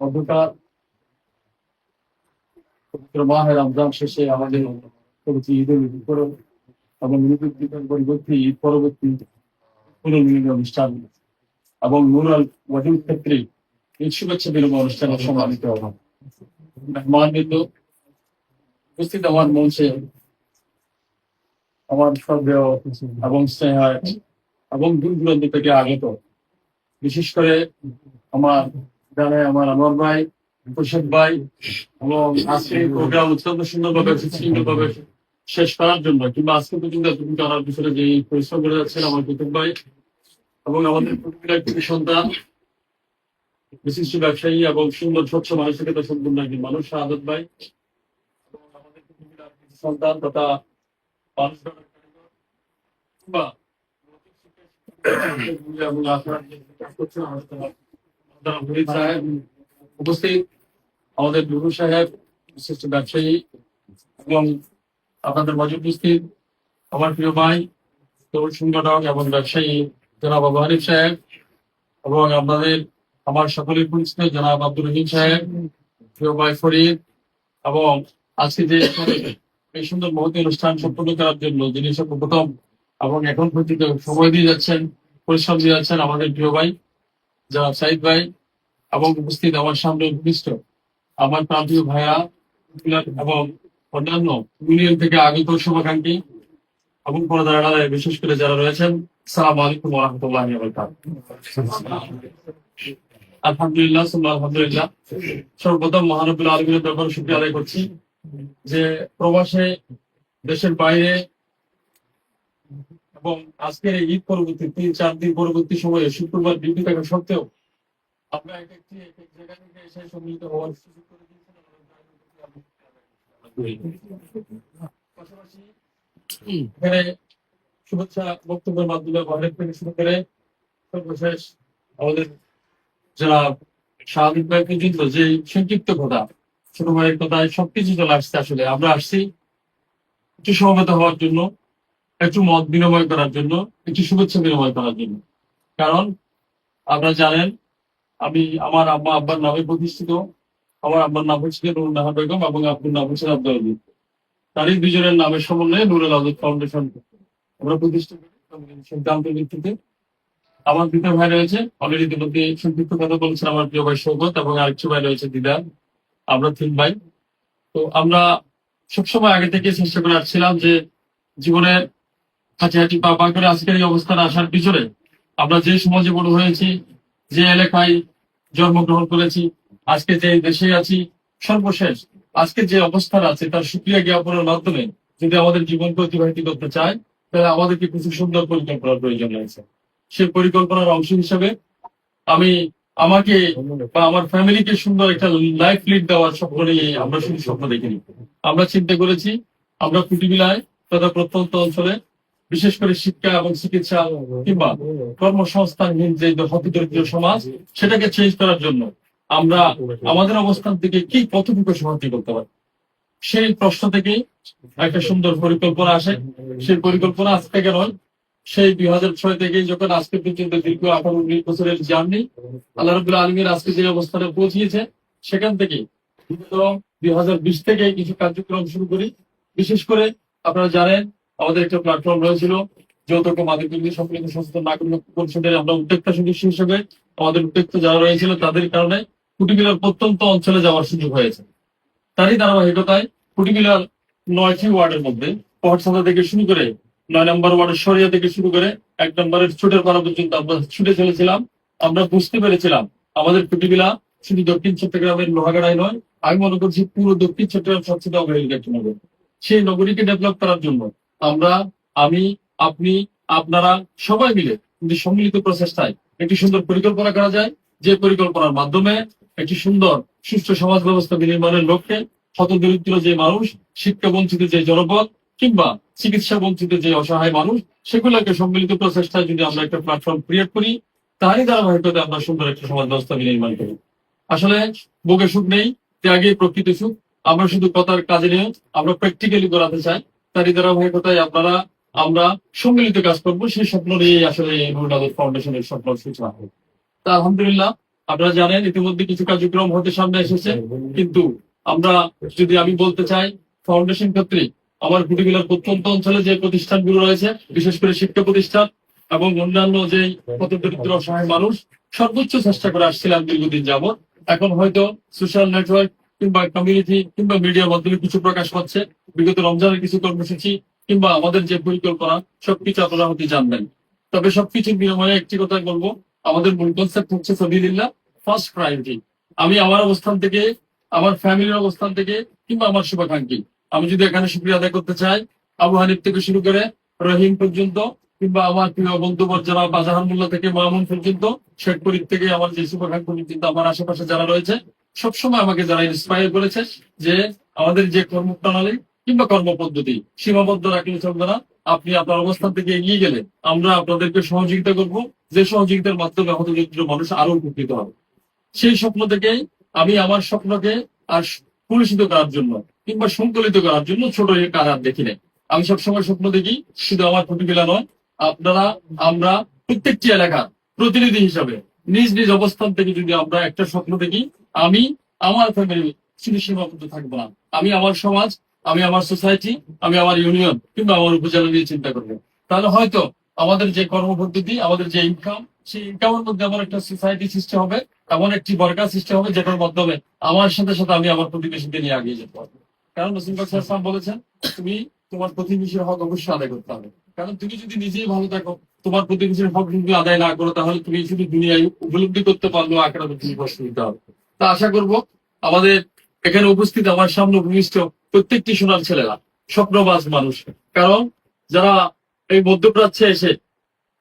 পবিত্র মাহে রমজান শেষে আমাদের উপরে এবং ঈদ পরবর্তী অনুষ্ঠান এবং নুরাল ক্ষেত্রে শুভেচ্ছা বিনিময় অনুষ্ঠানের সম্মানিত উপস্থিত আমার মঞ্চে আমার এবং স্নেহায় এবং দূর দূরান্ত থেকে আগত, বিশেষ করে আমার জানে আমার আমার ভাই প্রসাদ ভাই এবং আজকে প্রোগ্রাম অত্যন্ত সুন্দরভাবে, সুশৃঙ্খলভাবে শেষ করার জন্য, কিংবা আজকে পর্যন্ত এতদিন করার পিছনে যে পরিশ্রম করে যাচ্ছেন আমার কুতুব ভাই এবং আমাদের প্রতিটা একটি সন্তান, বিশিষ্ট ব্যবসায়ী এবং সুন্দর, স্বচ্ছ মানসিকতা সম্পূর্ণ একজন মানুষ, শাহাদত ভাই। সন্তান তথা মানুষ এবং আপনারা উপস্থিত, আমাদের গুরু সাহেব, বিশিষ্ট ব্যবসায়ী, এবং আপনাদের মাঝে উপস্থিত আমার প্রিয় ভাই, তরুণ সংগঠক এবং ব্যবসায়ী জনাব আবু হানিফ সাহেব, এবং আপনাদের আমার সকলের পরিচিত জনাব আব্দুর রহিম সাহেব, প্রিয় ভাই ফরিদ, এবং আজকে যে এই সুন্দর মহতি অনুষ্ঠান সম্পন্ন করার জন্য যিনি সর্বপ্রথম এবং এখন পর্যন্ত সময় দিয়ে যাচ্ছেন, পরিশ্রম দিয়ে যাচ্ছেন আমাদের প্রিয় ভাই, জনাব সাইদ ভাই এবং উপস্থিত আমার সামনে উপবিষ্ট আমার প্রান্তীয় ভাইয়া এবং অন্যান্য ইউনিয়ন থেকে আগত শুভাকাঙ্ক্ষী এবং আড়ালে বিশেষ করে যারা রয়েছেন সালাম আলাইকুম রহমতুল্লাহ আলহামদুলিল্লাহ আলহামদুলিল্লাহ। সর্বপ্রথম মহানবুল আলমীর ব্যাপারে শুক্রিয়া আদায় করছি যে প্রবাসে দেশের বাইরে এবং আজকের ঈদ পরবর্তী তিন, চার দিন পরবর্তী সময়ে শুক্রবার ডিউটি থাকা সত্ত্বেও আমরা এক জায়গা থেকে এসে সম্মিলিত হওয়ার সুযোগ করে দিয়েছেন পাশাপাশি এখানে শুভেচ্ছা বক্তব্যের মাধ্যমে থেকে শুরু করে সর্বশেষ আমাদের যারা স্বাভাবিক পর্যন্ত যে সংক্ষিপ্ত কথা ছোট ভাইয়ের কথায় সবকিছু চলে আসছে আসলে। আমরা আসছি একটু সমবেত হওয়ার জন্য, একটু মত বিনিময় করার জন্য, একটু শুভেচ্ছা বিনিময় করার জন্য। কারণ আপনারা জানেন আমি আমার আম্মা আব্বার নামে প্রতিষ্ঠিত। আমার আব্বার নাম হচ্ছে নুর নাহা বেগম এবং আব্বুর নাম হচ্ছে আব্দুল আলিম তারই দুজনের নামের সমন্বয়ে নুরুল আজদ ফাউন্ডেশন আমরা প্রতিষ্ঠা করি সিদ্ধান্তের ভিত্তিতে। আমার দুটো ভাই রয়েছে। অলরেডি ইতিমধ্যে সংক্ষিপ্ত কথা বলছেন আমার প্রিয় ভাই সৌগত এবং আরেকটি ভাই রয়েছে দিদার। আমরা তিন ভাই। তো আমরা সবসময় আগে থেকে চেষ্টা করে আসছিলাম যে জীবনে হাঁটি হাঁটি পা পা করে আজকের এই অবস্থানে আসার পিছনে আমরা যে সমাজে বড় হয়েছি যে এলাকায় জন্মগ্রহণ করেছি, আজকে যে দেশে আছি, সর্বশেষ আজকে যে অবস্থান আছে, তার সুক্রিয়া জ্ঞাপনের মাধ্যমে যদি আমাদের জীবনকে অতিবাহিত করতে চায়, তাহলে আমাদেরকে কিছু সুন্দর পরিকল্পনার প্রয়োজন রয়েছে। সে পরিকল্পনার অংশ হিসেবে আমি আমাকে বা আমার ফ্যামিলিকে সুন্দর একটা লাইফ লিড দেওয়ার স্বপ্ন নিয়ে আমরা শুধু স্বপ্ন দেখিনি। আমরা চিন্তা করেছি, আমরা কুটিবিলায় তথা প্রত্যন্ত অঞ্চলে বিশেষ করে শিক্ষা এবং চিকিৎসা কিংবা কর্মসংস্থানহীন যে হতি দরিদ্র সমাজ, সেটাকে চেঞ্জ করার জন্য আমরা আমাদের অবস্থান থেকে কি কতটুকু সাহায্য করতে পারি? সেই প্রশ্ন থেকে একটা সুন্দর পরিকল্পনা আসে। সেই পরিকল্পনা আজ থেকে নয়, সেই দুই হাজার ছয় থেকে যখন আজকে পর্যন্ত দীর্ঘ আঠারো উনিশ বছরের জার্নি, আল্লাহ রবুল্লাহ আলমীর আজকে যে অবস্থানে পৌঁছিয়েছে, সেখান থেকে দুই হাজার বিশ থেকে কিছু কার্যক্রম শুরু করি। বিশেষ করে আপনারা জানেন আমাদের একটা প্ল্যাটফর্ম রয়েছিল, যৌতুক মাদক বিরোধী সম্মিলিত সচেতন নাগরিক পরিষদের আমরা উদ্যোক্তা সদস্য হিসেবে আমাদের উদ্যোক্তা যারা রয়েছিল তাদের কারণে কুটিবিলার প্রত্যন্ত অঞ্চলে যাওয়ার সুযোগ হয়েছে। তারই ধারাবাহিকতায় কুটিবিলার নয়টি ওয়ার্ডের মধ্যে পহরসাদা থেকে শুরু করে নয় নম্বর ওয়ার্ডের সরিয়া থেকে শুরু করে এক নম্বরের ছুটের পাড়া পর্যন্ত আমরা ছুটে চলেছিলাম। আমরা বুঝতে পেরেছিলাম আমাদের কুটিবিলা শুধু দক্ষিণ চট্টগ্রামের লোহাগাড়ায় নয়, আমি মনে করছি পুরো দক্ষিণ চট্টগ্রাম সবচেয়ে অবহেলিত একটি নগর। সেই নগরীকে ডেভেলপ করার জন্য আমরা, আমি, আপনি, আপনারা সবাই মিলে সম্মিলিত প্রচেষ্টায় একটি সুন্দর পরিকল্পনা করা যায়। যে পরিকল্পনার মাধ্যমে একটি সুন্দর সুস্থ সমাজ ব্যবস্থা বিনির্মাণের লক্ষ্যে হত দরিদ্র যে মানুষ, শিক্ষা বঞ্চিত যে জনপদ কিংবা চিকিৎসা বঞ্চিত যে অসহায় মানুষ, সেগুলোকে সম্মিলিত প্রচেষ্টায় যদি আমরা একটা প্ল্যাটফর্ম ক্রিয়েট করি, তারই ধারাবাহিকতায় আমরা সুন্দর একটা সমাজ ব্যবস্থা বিনির্মাণ করি আসলে বুকে সুখ নেই ত্যাগে প্রকৃতি সুখ। আমরা শুধু কথার কাজে নিয়ে আমরা প্র্যাকটিক্যালি করাতে চাই। তারই ধারাবাহিকতায় আপনারা, আমরা সম্মিলিত কাজ করব। সেই স্বপ্ন নিয়ে আসলে ফাউন্ডেশনের স্বপ্ন সূচনা হবে তা আলহামদুলিল্লাহ, আপনারা জানেন ইতিমধ্যে কিছু কার্যক্রম হতে সামনে এসেছে। কিন্তু আমরা যদি আমি বলতে চাই ফাউন্ডেশন ক্ষেত্রে আমার কুটিগুলার প্রত্যন্ত অঞ্চলে যে প্রতিষ্ঠানগুলো রয়েছে, বিশেষ করে শিক্ষা প্রতিষ্ঠান এবং অন্যান্য যে দরিদ্র অসহায় মানুষ, সর্বোচ্চ চেষ্টা করে আসছিলাম দীর্ঘদিন যাবত এখন হয়তো সোশ্যাল নেটওয়ার্ক কিংবা কমিউনিটি কিংবা মিডিয়ার মাধ্যমে কিছু প্রকাশ পাচ্ছে। বিগত রমজানের কিছু কর্মসূচি কিংবা আমাদের যে পরিকল্পনা, সবকিছু আপনারা হতে জানবেন। তবে সবকিছুর বিনিময়ে একটি কথা বলব, আমাদের মূল কনসেপ্ট হচ্ছে সবিলিল্লাহ ফার্স্ট প্রায়োরিটি আমি আমার অবস্থান থেকে, আমার ফ্যামিলির অবস্থান থেকে কিংবা আমার শুভাকাঙ্ক্ষী। আমি যদি এখানে শুক্রিয়া আদায় করতে চাই, আবু হানিফ থেকে শুরু করে রহিম পর্যন্ত কিংবা আমার প্রিয় বন্ধু যারা বাজাহারমুল্লাহ থেকে মামুন পর্যন্ত শেখপুরীর থেকে আমার যে শুভাকাঙ্ক্ষী কিন্তু আমার আশেপাশে যারা রয়েছে সবসময় আমাকে যারা ইন্সপায়ার করেছে যে আমাদের যে কর্মপ্রণালী কিংবা কর্মপদ্ধতি সীমাবদ্ধ রাখলে চলবে না, আপনি আপনার অবস্থান থেকে এগিয়ে গেলে আমরা আপনাদেরকে সহযোগিতা করব, যে সহযোগিতার মাধ্যমে হতদরিদ্র মানুষ আরও উপকৃত হবে। সেই স্বপ্ন থেকেই আমি আমার স্বপ্নকে আর পুরস্কৃত করার জন্য কিংবা সংকলিত করার জন্য ছোট কারার দেখি নাই। আমি সবসময় স্বপ্ন দেখি শুধু আমার প্রতিবেলা নয়, আপনারা, আমরা প্রত্যেকটি এলাকার প্রতিনিধি হিসাবে নিজ নিজ অবস্থান থেকে যদি আমরা একটা স্বপ্ন দেখি আমি আমার ফ্যামিলি শুধু সীমাবদ্ধ থাকব না। আমি আমার সমাজ, আমি আমার সোসাইটি আমি আমার ইউনিয়ন কিংবা আমার উপজেলা নিয়ে চিন্তা করব। তাহলে হয়তো আমাদের যে কর্মপদ্ধতি, আমাদের যে ইনকাম সেই ইনকামের মধ্যে আমার একটা সোসাইটি সৃষ্টি হবে, এমন একটি বর্গা সৃষ্টি হবে যেটার মাধ্যমে আমার সাথে সাথে আমি আমার প্রতিবেশীকে নিয়ে আগিয়ে যেতে পারব। কারণ নসিম ইসলাম বলেছেন, তুমি তোমার প্রতিবেশীর হক অবশ্যই আদায় করতে হবে। কারণ তুমি যদি নিজেই ভালো থাকো, তোমার প্রতিবেশীর হক যদি আদায় না করো, তাহলে তুমি শুধু দুনিয়ায় উপলব্ধি করতে পারল আঁকড়া তুমি কষ্ট হবে। তা আশা করব আমাদের এখানে উপস্থিত আমার সামনে ভূমিষ্ঠ প্রত্যেকটি সোনার ছেলেরা, স্বপ্নবাজ মানুষ। কারণ যারা এই মধ্যপ্রাচ্যে এসে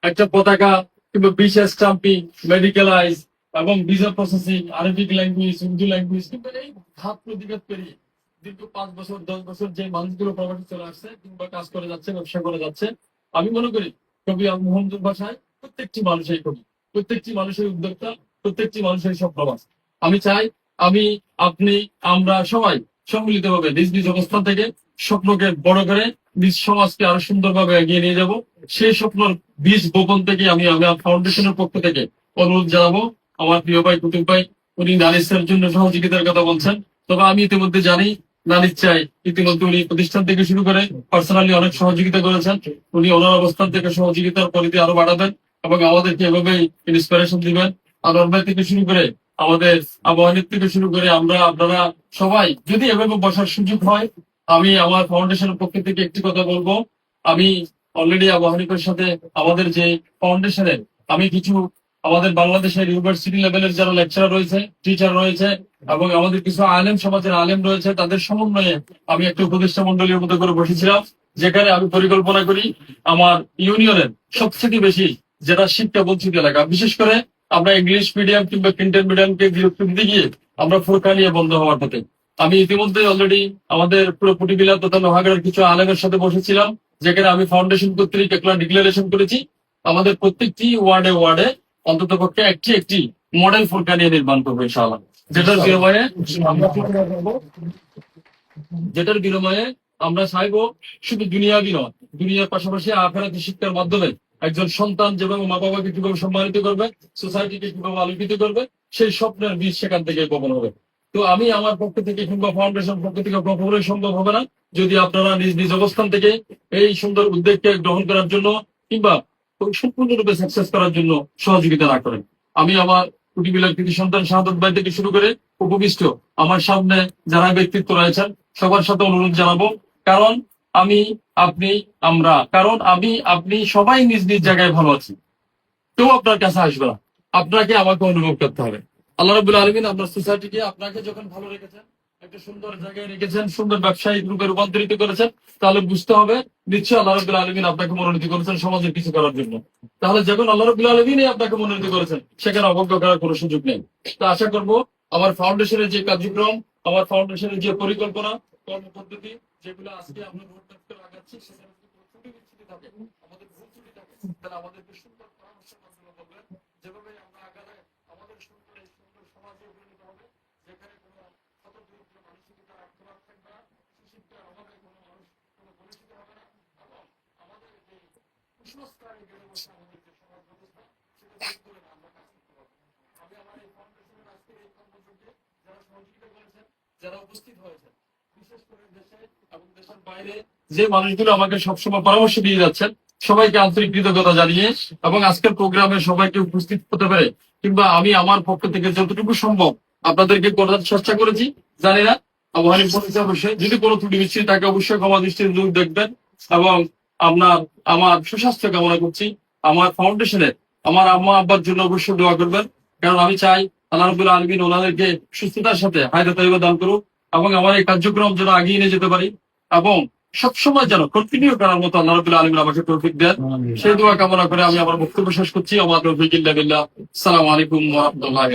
একটা পতাকা কিংবা বিশেষ স্টাম্পিং মেডিকেলাইজ এবং visa processing Arabic language Urdu language কিংবা এই ঘাত প্রতিঘাত পেরিয়ে দীর্ঘ পাঁচ বছর, দশ বছর যে মানুষগুলো প্রবাসী চলে আসছে কিংবা কাজ করে যাচ্ছে, ব্যবসা করে যাচ্ছে, আমি মনে করি কবি মোহাম্মদ ভাষায় প্রত্যেকটি মানুষের কবি, প্রত্যেকটি মানুষের উদ্যোক্তা, প্রত্যেকটি মানুষের স্বপ্নবাস আমি চাই আমি, আপনি, আমরা সবাই সম্মিলিত ভাবে নিজ নিজ অবস্থান থেকে স্বপ্নকে বড় করে নিজ সমাজকে আরও সুন্দরভাবে এগিয়ে নিয়ে যাব। সেই স্বপ্নর বীজ বপন থেকে আমি আমার ফাউন্ডেশনের পক্ষ থেকে অনুরোধ জানাব। আমার প্রিয় ভাই, কুতুব ভাই, উনি নানিসের জন্য সহযোগিতার কথা বলছেন। তবে আমি ইতিমধ্যে জানি নানিস চাই। ইতিমধ্যে উনি প্রতিষ্ঠান থেকে শুরু করে পার্সোনালি অনেক সহযোগিতা করেছেন। উনি ওনার অবস্থান থেকে সহযোগিতার পরিধি আরও বাড়াবেন এবং আমাদেরকে এভাবে ইন্সপিরেশন দিবেন। আর ভাই থেকে শুরু করে আমাদের আবহাওয়ার থেকে শুরু করে আমরা, আপনারা সবাই যদি এভাবে বসার সুযোগ হয়, আমি আমার ফাউন্ডেশনের পক্ষ থেকে একটি কথা বলব। আমি অলরেডি আবহানিকের সাথে আমাদের যে ফাউন্ডেশনের আমি কিছু আমাদের বাংলাদেশের ইউনিভার্সিটি লেভেলের যারা লেকচারার রয়েছে টিচার রয়েছে, এবং আমাদের কিছু আলেম সমাজের আলেম রয়েছে, তাদের সমন্বয়ে আমি একটা উপদেষ্টা মন্ডলীর মতো করে বসেছিলাম, যেখানে আমি পরিকল্পনা করি, আমার ইউনিয়নের সবথেকে বেশি যেটা শিক্ষা বঞ্চিত এলাকা, বিশেষ করে আমরা ইংলিশ মিডিয়াম কিংবা প্রিন্টেড মিডিয়ামকে বিরক্ত দিতে গিয়ে আমরা ফুরকানিয়ে বন্ধ হওয়ার পথে। আমি ইতিমধ্যে অলরেডি আমাদের পুরো পুটিবিলা তথা লোহাগড়ের কিছু আলেমের সাথে বসেছিলাম, যেখানে আমি ফাউন্ডেশন কর্তৃক একটা ডিক্লারেশন করেছি। আমাদের প্রত্যেকটি ওয়ার্ডে ওয়ার্ডে অন্তত পক্ষে একটি একটি মডেল ফুরকানিয়া নির্মাণ করব ইনশাআল্লাহ। যেটার বিনিময়ে যেটার বিনিময়ে আমরা চাইব শুধু দুনিয়াবি নয়, দুনিয়ার পাশাপাশি আখেরাতি শিক্ষার মাধ্যমে একজন সন্তান যেভাবে মা বাবাকে কীভাবে সম্মানিত করবে সোসাইটিকে কীভাবে আলোকিত করবে, সেই স্বপ্নের বীজ সেখান থেকে বপন হবে। তো আমি আমার পক্ষ থেকে কিংবা ফাউন্ডেশন পক্ষ থেকে কখনোই সম্ভব হবে না, যদি আপনারা নিজ নিজ অবস্থান থেকে এই সুন্দর উদ্যোগকে গ্রহণ করার জন্য কিংবা সম্পূর্ণরূপে সাকসেস করার জন্য সহযোগিতা না করেন। আমি আমার কুটিবিলার কৃতি সন্তান শাহাদত ভাই থেকে শুরু করে উপবিষ্ট আমার সামনে যারা ব্যক্তিত্ব রয়েছেন, সবার সাথে অনুরোধ জানাব, কারণ আমি, আপনি, আমরা। কারণ আমি, আপনি সবাই নিজ নিজ জায়গায় ভালো আছি। কেউ আপনার কাছে আসবে না। আপনাকে আমাকে অনুভব করতে হবে। আল্লাহ রবুল্লা আলমিন আপনার সোসাইটিকে আপনাকে যখন ভালো রেখেছেন, একটা সুন্দর জায়গায় রেখেছেন, সুন্দর ব্যবসায়িক রূপে রূপান্তরিত করেছেন, তাহলে বুঝতে হবে নিশ্চয়ই আল্লাহ রবুল্লা আলমিন আপনাকে মনোনীত করেছেন সমাজের কিছু করার জন্য। তাহলে যখন আল্লাহ রবুল্লা আলমিনই আপনাকে মনোনীত করেছেন, সেখানে অবজ্ঞ করার কোনো সুযোগ নেই। তো আশা করব, আমার ফাউন্ডেশনের যে কার্যক্রম, আমার ফাউন্ডেশনের যে পরিকল্পনা কর্মপদ্ধতি যেগুলো আজকে আমরা রোডম্যাপ করে সেখানে যদি ত্রুটি বিচ্ছুতি থাকে, আমাদের ভুল ত্রুটি থাকে, তাহলে আমাদেরকে সুন্দর বলবেন। যেভাবে আমরা আমাদের সুন্দর এই সুন্দর সমাজে পরিণত হবে, যেখানে মানসিকতা থাকবে না অভাবে মানুষ, কোনো বঞ্চিত হবে না। এবং আমাদের যে কুসংস্কারে বেড়ে বসে আমাদের যে সমাজ ব্যবস্থা, সেটা দূর করে আমরা কাজ করতে পারব। আমি আমার এই ফাউন্ডেশন এই কর্মযোগে যারা সহযোগিতা করেছেন, যারা উপস্থিত হয়েছেন যে মানুষগুলো আমাকে সবসময় পরামর্শ দিয়ে যাচ্ছেন, সবাইকে আন্তরিক কৃতজ্ঞতা জানিয়ে এবং আজকের প্রোগ্রামে সবাইকে উপস্থিত হতে পারে কিংবা আমি আমার পক্ষ থেকে যতটুকু সম্ভব আপনাদেরকে করার চেষ্টা করেছি। জানি না অবশ্যই। যদি কোনো ত্রুটি অবশ্যই ক্ষমা দৃষ্টির লোক দেখবেন এবং আপনার, আমার সুস্বাস্থ্য কামনা করছি। আমার ফাউন্ডেশনের আমার আম্মা আব্বার জন্য অবশ্যই দোয়া করবেন। কারণ আমি চাই আল্লাহ আলমিন ওনাদেরকে সুস্থতার সাথে হায়দা তৈবা দান করুক। এবং আমার এই কার্যক্রম যেন আগিয়ে নিয়ে যেতে পারি এবং সবসময় যেন কন্টিনিউ করার মতো আল্লাহ রবুল্লাহ আলমিন আমাকে প্রফিক দেন। সেই দোয়া কামনা করে আমি আমার বক্তব্য শেষ করছি। আমার তৌফিক সালাম আলাইকুম রাহমাতুল্লাহি